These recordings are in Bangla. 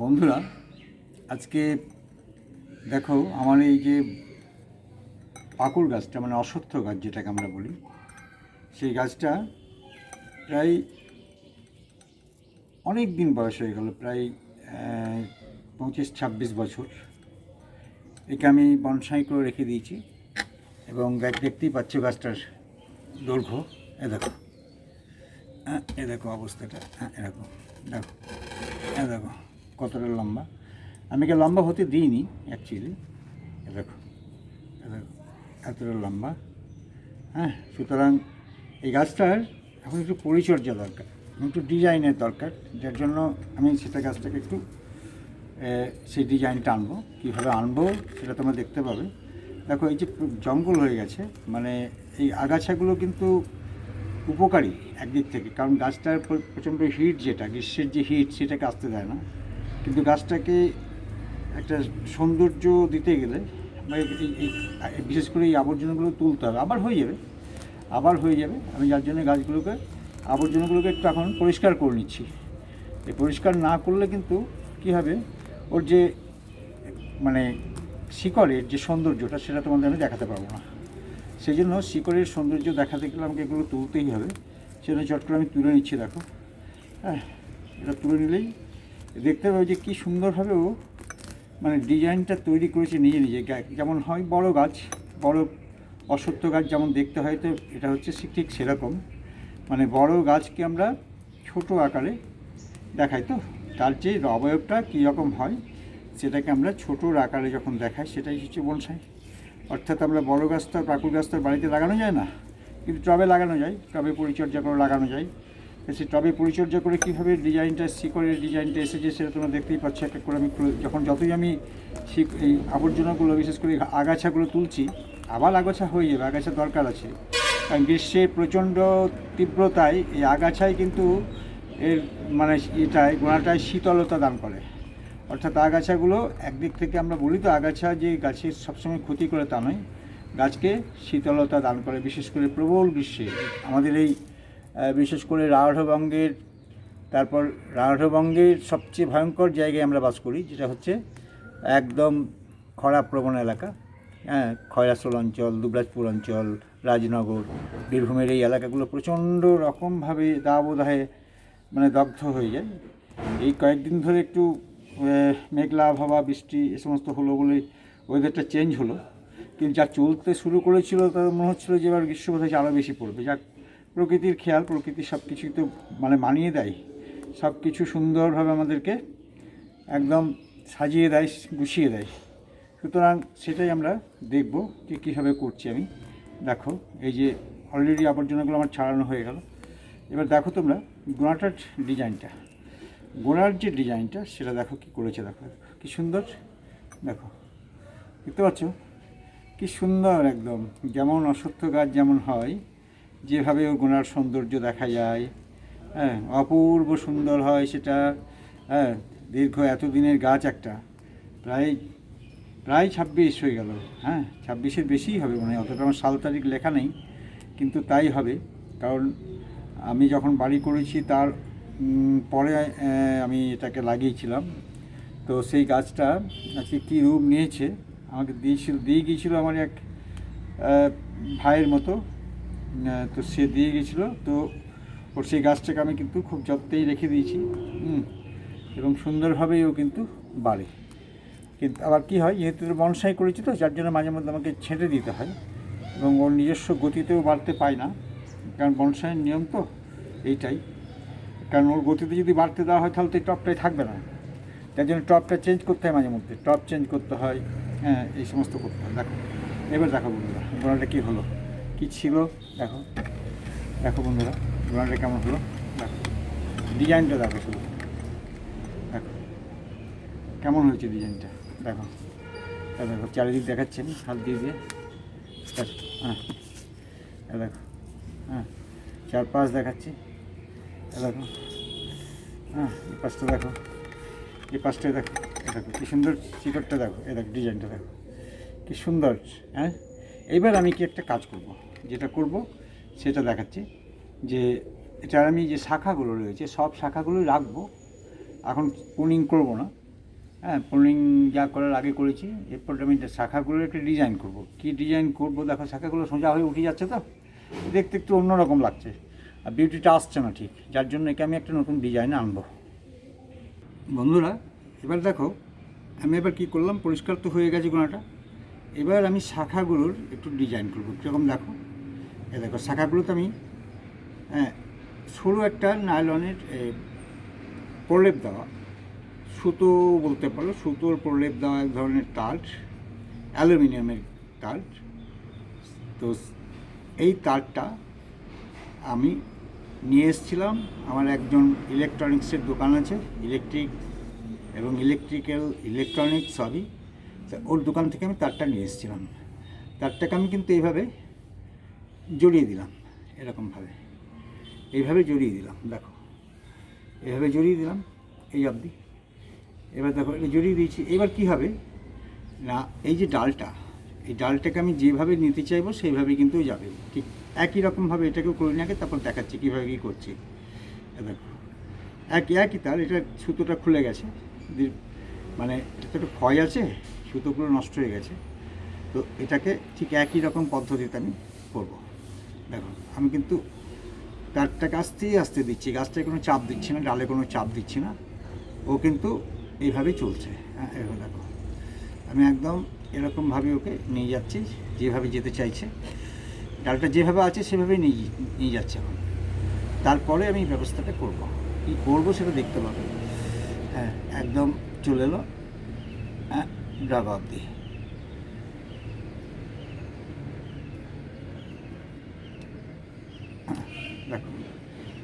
বন্ধুরা, আজকে দেখো আমার এই যে পাকুড় গাছটা মানে অশ্বত্থ গাছ যেটাকে আমরা বলি, সেই গাছটা প্রায় অনেক দিন বয়স হয়ে গেল, প্রায় পঁচিশ, ছাব্বিশ বছর। একে আমি বনসাই করে রেখে দিয়েছি এবং দেখ, দেখতেই পাচ্ছ গাছটার দৈর্ঘ্য। এ দেখো হ্যাঁ এ দেখো অবস্থাটা হ্যাঁ এরকম দেখো, এ দেখো। কতটা লম্বা? আমি একে লম্বা হতে দিইনি অ্যাকচুয়ালি দেখো এতটা লম্বা। হ্যাঁ সুতরাং এই গাছটার এখন একটু পরিচর্যা দরকার, একটু ডিজাইনের দরকার, যার জন্য আমি সেটা গাছটাকে একটু সেই ডিজাইনটা আনব। কীভাবে আনব সেটা তোমরা দেখতে পাবে। দেখো, এই যে জঙ্গল হয়ে গেছে মানে এই আগাছাগুলো কিন্তু উপকারী একদিক থেকে, কারণ গাছটার প্রচণ্ড হিট যেটা, গ্রীষ্মের যে হিট সেটাকে আসতে দেয় না। কিন্তু গাছটাকে একটা সৌন্দর্য দিতে গেলে বিশেষ করে এই আবর্জনাগুলো তুলতে হবে। আবার হয়ে যাবে। আবার হয়ে যাবে। আমি যার জন্য গাছগুলোকে, আবর্জনাগুলোকে একটু এখন পরিষ্কার করে নিচ্ছি। এই পরিষ্কার না করলে কিন্তু কী হবে? ওর যে মানে শিকড়ের যে সৌন্দর্যটা, সেটা তোমাদের আমি দেখাতে পারব না। সেই জন্য শিকড়ের সৌন্দর্য দেখাতে গেলে আমাকে এগুলো তুলতেই হবে। সেজন্য চট করে আমি তুলে নিচ্ছি, দেখো। হ্যাঁ এটা তুলে নিলেই দেখতে পাবে যে কী সুন্দরভাবে ও মানে ডিজাইনটা তৈরি করেছে নিজে নিজে। যেমন হয় বড় গাছ, বড় অশ্বত্থ গাছ যেমন দেখতে হয়, তো এটা হচ্ছে ঠিক সেরকম। মানে বড় গাছকে আমরা ছোট আকারে দেখাই তো। তার যে অবয়বটা কীরকম হয়, সেটাকে আমরা ছোটোর আকারে যখন দেখাই, সেটাই হচ্ছে বনসাই। অর্থাৎ আমরা বড় গাছ তো আর পাকুর গাছ তো বাড়িতে লাগানো যায় না। কিন্তু টবে লাগানো যায়, টবে পরিচর্যা করে লাগানো যায়। সেই টবে পরিচর্যা করে কীভাবে ডিজাইনটা শিকড়ের ডিজাইনটা এসেছে, সেটা তোমরা দেখতেই পাচ্ছ। এক এক করে আমি যখন যতই আমি এই আবর্জনাগুলো, বিশেষ করে আগাছাগুলো তুলছি, আবার আগাছা হয়ে যাবে, আগাছা দরকার আছে। কারণ গ্রীষ্মের প্রচণ্ড তীব্রতায় এই আগাছায় কিন্তু এর মানে এটায়, গোড়াটায় শীতলতা দান করে। অর্থাৎ আগাছাগুলো একদিক থেকে আমরা বলি তো, আগাছা যে গাছের সবসময় ক্ষতি করে তা নয়, গাছকে শীতলতা দান করে, বিশেষ করে প্রবল গ্রীষ্মে। আমাদের এই বিশেষ করে রাঢ়বঙ্গের, তারপর রাঢ়বঙ্গের সবচেয়ে ভয়ঙ্কর জায়গায় আমরা বাস করি, যেটা হচ্ছে একদম খরা প্রবণ এলাকা। হ্যাঁ খয়রাসোল অঞ্চল, দুবরাজপুর অঞ্চল, রাজনগর, বীরভূমের এই এলাকাগুলো প্রচণ্ড রকমভাবে দাবদাহে মানে দগ্ধ হয়ে যায়। এই কয়েকদিন ধরে একটু মেঘলা আবহাওয়া, বৃষ্টি, এ সমস্ত হলো বলে ওয়েদারটা চেঞ্জ হলো। কিন্তু যা চলতে শুরু করেছিল, তার মনে হচ্ছিল যে এবার গ্রীষ্ম বোধহয় আরও বেশি পড়বে। যাক প্রকৃতির খেয়াল, প্রকৃতি সব কিছুই তো মানে মানিয়ে দেয়। সব কিছু সুন্দরভাবে আমাদেরকে একদম সাজিয়ে দেয়, গুছিয়ে দেয়। সুতরাং সেটাই আমরা দেখব যে কীভাবে করছি আমি। দেখো, এই যে অলরেডি আবর্জনাগুলো আমার ছাড়ানো হয়ে গেল। এবার দেখো তোমরা গোড়াটার ডিজাইনটা। গোড়ার যে ডিজাইনটা, সেটা দেখো কি করেছে দেখো। কি সুন্দর। দেখো, দেখতে পাচ্ছ? কি সুন্দর একদম। যেমন অশ্বত্থ গাছ যেমন হয় যেভাবে গোড়ার সৌন্দর্য দেখা যায় হ্যাঁ অপূর্ব সুন্দর হয় সেটা হ্যাঁ দীর্ঘ এতদিনের গাছ একটা, প্রায় প্রায় ছাব্বিশ হয়ে গেল হ্যাঁ ছাব্বিশের বেশিই হবে মনে অতটা আমার সাল তারিখ লেখা নেই, কিন্তু তাই হবে, কারণ আমি যখন বাড়ি করেছি তার পরে আমি এটাকে লাগিয়েছিলাম, তো সেই গাছটা আজকে কী রূপ নিয়েছে, আমাকে দিয়েছিল, দিয়ে গিয়েছিল আমার এক ভাইয়ের মতো তো সে দিয়ে গেছিল, তো ওর সেই গাছটাকে আমি কিন্তু খুব যত্নেই রেখে দিয়েছি এবং সুন্দরভাবেই ও কিন্তু বাড়ে। কিন্তু আবার কী হয়, যেহেতু বনসাই করেছি তো, যার জন্য মাঝে মধ্যে আমাকে ছেঁটে দিতে হয়, এবং ওর নিজস্ব গতিতেও বাড়তে পায় না, কারণ বনসাইয়ের নিয়ম তো এইটাই। কারণ ওর গতিতে যদি বাড়তে দেওয়া হয়, তাহলে তো এই টপটাই থাকবে না। তার জন্য টপটা চেঞ্জ করতে হয় মাঝে মধ্যে, টপ চেঞ্জ করতে হয় হ্যাঁ এই সমস্ত করতে হয়। দেখো, এবার দেখো বন্ধুরা গোড়াটা কী হলো। কী ছিল? দেখো। দেখো বন্ধুরা গোড়াটা কেমন হলো? দেখো। ডিজাইনটা দেখো শুধু। দেখো। কেমন হয়েছে ডিজাইনটা? দেখো। দেখো চারিদিক দেখাচ্ছে আমি হাত দিয়ে দিয়ে। দেখো, হ্যাঁ। দেখো। হ্যাঁ চারপাশ দেখাচ্ছি। এই দেখো। হ্যাঁ এই পাশটা দেখো। এই পাশটা দেখো। দেখো কী সুন্দর চিকটটা দেখো। এ দেখো ডিজাইনটা দেখো। কী সুন্দর হ্যাঁ। এইবার আমি কি একটা কাজ করব? যেটা করব, সেটা দেখাচ্ছি। যে এটার আমি যে শাখাগুলো রয়েছে, সব শাখাগুলো রাখব। এখন পুনিং করব না। হ্যাঁ পোলিং যা করার আগে করেছি, এরপর আমি শাখাগুলোর একটা ডিজাইন করব। কি ডিজাইন করব? দেখো, শাখাগুলো সোজা হয়ে উঠে যাচ্ছে তো? দেখতে একটু অন্যরকম লাগছে। আর বিউটিটা আসছে না ঠিক, যার জন্য একে আমি একটা নতুন ডিজাইন আনব। বন্ধুরা, এবার দেখো, আমি এবার কি করলাম? পরিষ্কার তো হয়ে গেছে গোনাটা। এবার আমি শাখাগুলোর একটু ডিজাইন করব। কীরকম দেখো? এ দেখো, শাখাগুলোতে আমি হ্যাঁ সরু একটা নাইলনের প্রলেপ দেওয়া। সুতো বলতে পারো, সুতোর প্রলেপ দেওয়া এক ধরনের তার অ্যালুমিনিয়ামের তার তো এই তারটা আমি নিয়ে এসেছিলাম। আমার একজন ইলেকট্রনিক্সের দোকান আছে, ইলেকট্রিক এবং ইলেকট্রিক্যাল ইলেকট্রনিক্স সবই ওর দোকান থেকে আমি তারটা নিয়ে এসেছিলাম। তারটাকে আমি কিন্তু এইভাবে জড়িয়ে দিলাম এরকমভাবে। এইভাবে জড়িয়ে দিলাম, দেখো। এভাবে জড়িয়ে দিলাম, এই অবধি। এবার দেখো, এটা জড়িয়ে দিয়েছি। এবার কি হবে? না, এই যে ডালটা, এই ডালটাকে আমি যেভাবে নিতে চাইব, সেইভাবে কিন্তু যাবে। ঠিক একই রকমভাবে এটাকেও করে নিয়ে তারপর দেখাচ্ছি কীভাবে কী করছি। দেখো, একই একই তার, এটা সুতোটা খুলে গেছে। মানে এটা তো একটু ক্ষয় আছে, সুতোগুলো নষ্ট হয়ে গেছে। তো এটাকে ঠিক একই রকম পদ্ধতিতে আমি করব। দেখো আমি কিন্তু তারটাকে আস্তে আস্তে দিচ্ছি গাছটায় কোনো চাপ দিচ্ছি না, ডালে কোনো চাপ দিচ্ছি না, ও কিন্তু এইভাবেই চলছে। হ্যাঁ দেখো আমি একদম এরকমভাবে ওকে নিয়ে যাচ্ছি, যেভাবে যেতে চাইছে। ডালটা যেভাবে আছে, সেভাবেই নিয়ে নিয়ে যাচ্ছে এখন। তারপরে আমি ব্যবস্থাটা করব। কী করব সেটা দেখতে পাবো। হ্যাঁ একদম চলে এলো হ্যাঁ ড্রাগা অব্দি দেখো,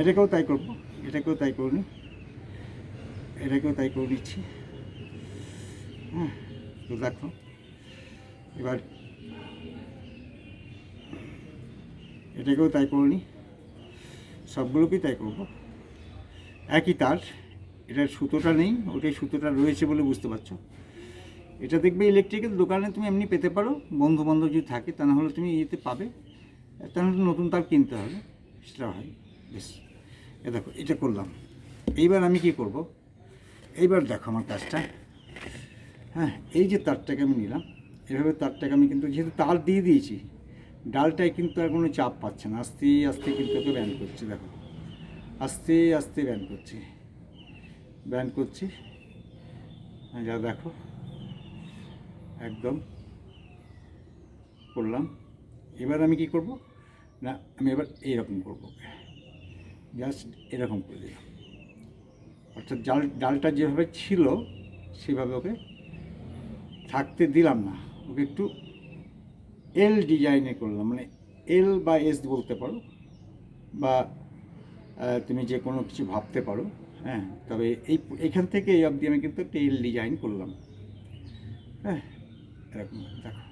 এটাকেও তাই করব, এটাকেও তাই করে নিই এটাকেও তাই করে নিচ্ছি। হ্যাঁ তো দেখো, এবার এটাকেও তাই করে নিই সবগুলোকেই তাই করব। একই তার, এটার সুতোটা নেই, ওটাই সুতোটা রয়েছে বলে বুঝতে পারছ। এটা দেখবে ইলেকট্রিকের দোকানে তুমি এমনি পেতে পারো বন্ধু বান্ধব যদি থাকে, তা না হলে তুমি ইয়েতে পাবে, তা নাহলে নতুন তার কিনতে হবে। সেটা হয়। বেশ। এ দেখো, এটা করলাম। এইবার আমি কি করব? এইবার দেখো আমার কাজটা। হ্যাঁ এই যে তারটাকে আমি নিলাম, এভাবে তারটাকে আমি কিন্তু যেহেতু তার দিয়ে দিয়েছি, ডালটায় কিন্তু আর কোনো চাপ পাচ্ছে না। আস্তে আস্তে কিন্তু ওকে ব্যান করছি, দেখো। আস্তে আস্তে ব্যান করছি। ব্যান করছি। যা দেখো, একদম করলাম। এবার আমি কি করব? না, আমি এবার এইরকম করব। জাস্ট এরকম করে দিলাম। অর্থাৎ ডাল ডালটা যেভাবে ছিল, সেভাবে ওকে থাকতে দিলাম না। ওকে একটু এল ডিজাইনে করলাম। মানে এল বা এস বলতে পারো, বা তুমি যে কোনো কিছু ভাবতে পারো হ্যাঁ। তবে এই, এখান থেকে এই অবধি আমি কিন্তু টেল ডিজাইন করলাম। হ্যাঁ এরকম, দেখো।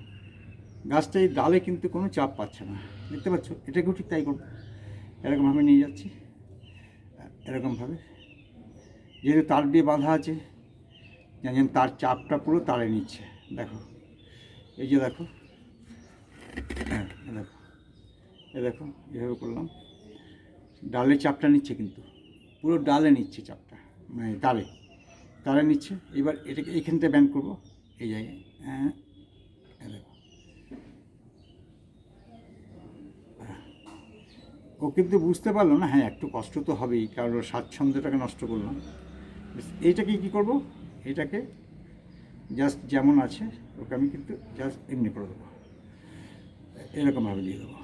গাছটা এই ডালে কিন্তু কোনো চাপ পাচ্ছে না। দেখতে পাচ্ছ? এটাকেও ঠিক তাই করব। এরকমভাবে নিয়ে যাচ্ছি। এরকমভাবে। যেহেতু তার দিয়ে বাঁধা আছে যেন তার চাপটা পুরো তারে নিচ্ছে। দেখো। এই যে দেখো। দেখো। এ দেখো, এভাবে করলাম। ডালে চাপটা নিচ্ছে কিন্তু। পুরো ডালে নিচ্ছে চাপটা। মানে তালে তারে নিচ্ছে। এবার এটাকে এইখানটা ব্যান করব। এই জায়গায়। হ্যাঁ এ দেখো ও কিন্তু বুঝতে পারল না হ্যাঁ একটু কষ্ট তো হবেই, কারণ ওর স্বাচ্ছন্দ্যটাকে নষ্ট করলাম। এইটাকে কী করব? এটাকে জাস্ট যেমন আছে, ওকে আমি কিন্তু জাস্ট এমনি করে দেবো। এরকমভাবে দিয়ে দেবো।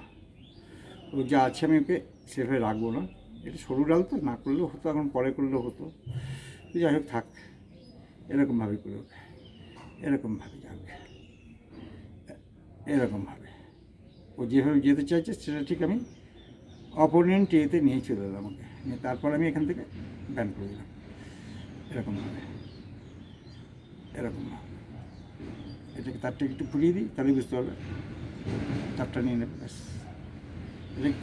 ও যা আছে আমি ওকে সেভাবে রাখব না। এটা সরু ডাল তো, না করলেও হতো, এখন পরে করলেও হতো। যাই হোক, থাক। এরকমভাবে করে ওকে। এরকমভাবে যাবে এরকমভাবে। ও যেভাবে যেতে চাইছে, সেটা ঠিক আমি অপোনেন্ট এতে নিয়ে চলে এলাম আমাকে। নিয়ে তারপর আমি এখান থেকে ব্যান করে দিলাম। এরকমভাবে এরকম এটাকে তারটা একটু ফুরিয়ে দিই তাহলে বুঝতে পারবে। তারটা নিয়ে নেবে ব্যাস।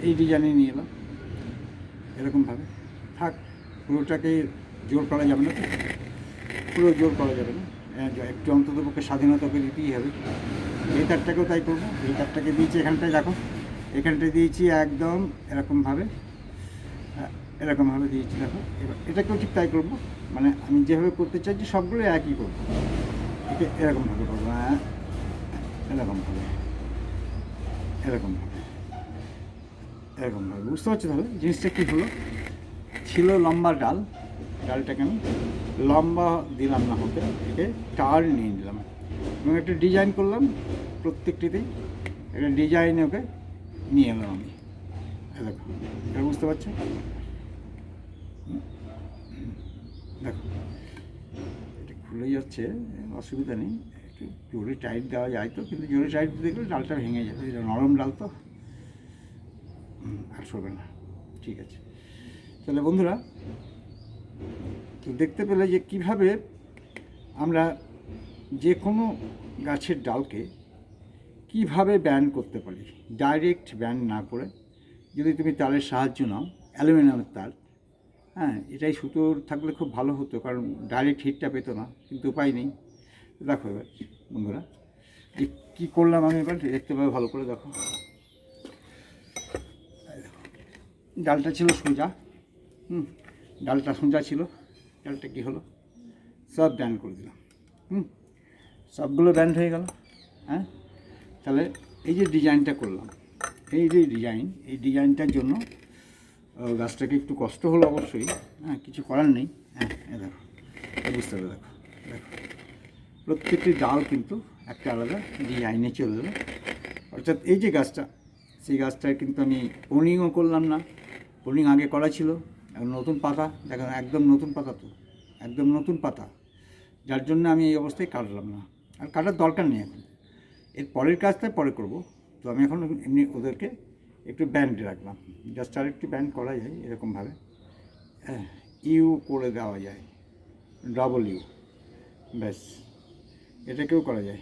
এই ডিজাইনে নিয়ে এলাম। এরকমভাবে থাক পুরোটাকে জোর করা যাবে না পুরো জোর করা যাবে না। হ্যাঁ, একটু অন্তত পক্ষে স্বাধীনতাকে দিতেই হবে। এই তারটাকেও তাই করব। এই তারটাকে দিয়েছি এখানটায় দেখো এখানটায় দিয়েছি একদম এরকমভাবে এরকমভাবে দিয়েছি, দেখো। এবার এটাকেও ঠিক তাই করব। মানে আমি যেভাবে করতে চাইছি সবগুলো একই করব। একে এরকমভাবে করব হ্যাঁ এরকমভাবে এরকমভাবে এরকমভাবে। বুঝতে পারছ তাহলে জিনিসটা কী হলো? ছিল লম্বা ডাল ডালটাকে আমি লম্বা দিলাম না হতে একে টার নিয়ে নিলাম। এবং একটা ডিজাইন করলাম প্রত্যেকটিতেই। একটা ডিজাইনে ওকে নিয়ে এলাম আমি। দেখো এটা বুঝতে পারছ? দেখো, এটা খুলে যাচ্ছে, অসুবিধা নেই। একটু জোরে টাইট দেওয়া যায় তো, কিন্তু জোরে টাইট দেখলে ডালটা ভেঙে যাবে। এটা নরম ডাল তো। আর সরবে না। ঠিক আছে। তাহলে বন্ধুরা, তো দেখতে পেলে যে কীভাবে আমরা যে কোনো গাছের ডালকে কীভাবে ব্যান করতে পারি ডাইরেক্ট ব্যান না করে যদি তুমি তারের সাহায্য নাও, অ্যালুমিনিয়ামের তার হ্যাঁ এটাই সুতোর থাকলে খুব ভালো হতো কারণ ডাইরেক্ট হিটটা পেতো না, কিন্তু উপায় নেই। দেখো এবার, বন্ধুরা কী করলাম আমি এবার? দেখতে পাবে ভালো করে, দেখো। ডালটা ছিল সোজা, হুম, ডালটা সোজা ছিল, ডালটা কী হলো? সব ব্যান করে দিলাম, হুম, সবগুলো ব্যান্ড হয়ে গেল হ্যাঁ? তাহলে এই যে ডিজাইনটা করলাম, এই যে ডিজাইন, এই ডিজাইনটার জন্য গাছটাকে একটু কষ্ট হলো অবশ্যই হ্যাঁ কিছু করার নেই হ্যাঁ দেখো বুঝতে হবে দেখো দেখো। প্রত্যেকটি ডাল কিন্তু একটা আলাদা ডিজাইনে চলে এলো। অর্থাৎ এই যে গাছটা, সেই গাছটায় কিন্তু আমি পোনিংও করলাম না, পোনিং আগে করা ছিল, এখন নতুন পাতা দেখেন একদম নতুন পাতা তো, একদম নতুন পাতা, যার জন্য আমি এই অবস্থায় কাটলাম না। আর কাটার দরকার নেই এখন। এর পরের কাজটা পরে করব। তো আমি এখন এমনি ওদেরকে একটু ব্যান্ড রাখলাম। জাস্ট আর একটু ব্যান্ড করা যায় এরকমভাবে। হ্যাঁ ইউ করে দেওয়া যায়। ডবল ইউ ব্যাস। এটাকেও করা যায়।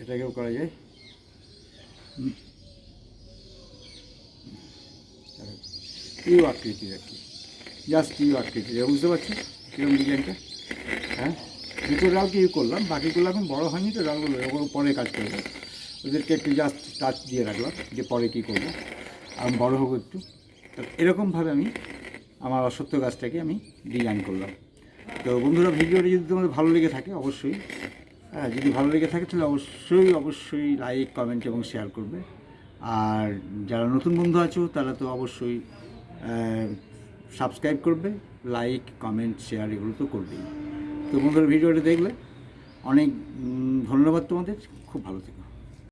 এটাকেও করা যায়। ইউ আকৃতির আর কি। জাস্ট ইউ আকৃতির। বুঝতে পারছি কীরকম ডিজাইনটা হ্যাঁ? দুটো ডালকে ইউ করলাম, বাকিগুলো এখন বড়ো হয়নি তো ডালগুলো ওগুলো পরে কাজ করব। ওদেরকে একটু জাস্ট টাচ দিয়ে রাখলাম, যে পরে কী করব। আর বড়ো হব একটু। তো এরকমভাবে আমি আমার অসত্য গাছটাকে আমি ডিজাইন করলাম। তো বন্ধুরা, ভিডিওটি যদি তোমাদের ভালো লেগে থাকে, অবশ্যই হ্যাঁ যদি ভালো লেগে থাকে, তাহলে অবশ্যই অবশ্যই লাইক কমেন্ট এবং শেয়ার করবে। আর যারা নতুন বন্ধু আছো, তারা তো অবশ্যই সাবস্ক্রাইব করবে লাইক কমেন্ট শেয়ার এগুলো তো করবেই। তো বন্ধুরা ভিডিওটি দেখলে অনেক ধন্যবাদ তোমাদের খুব ভালো থেকো।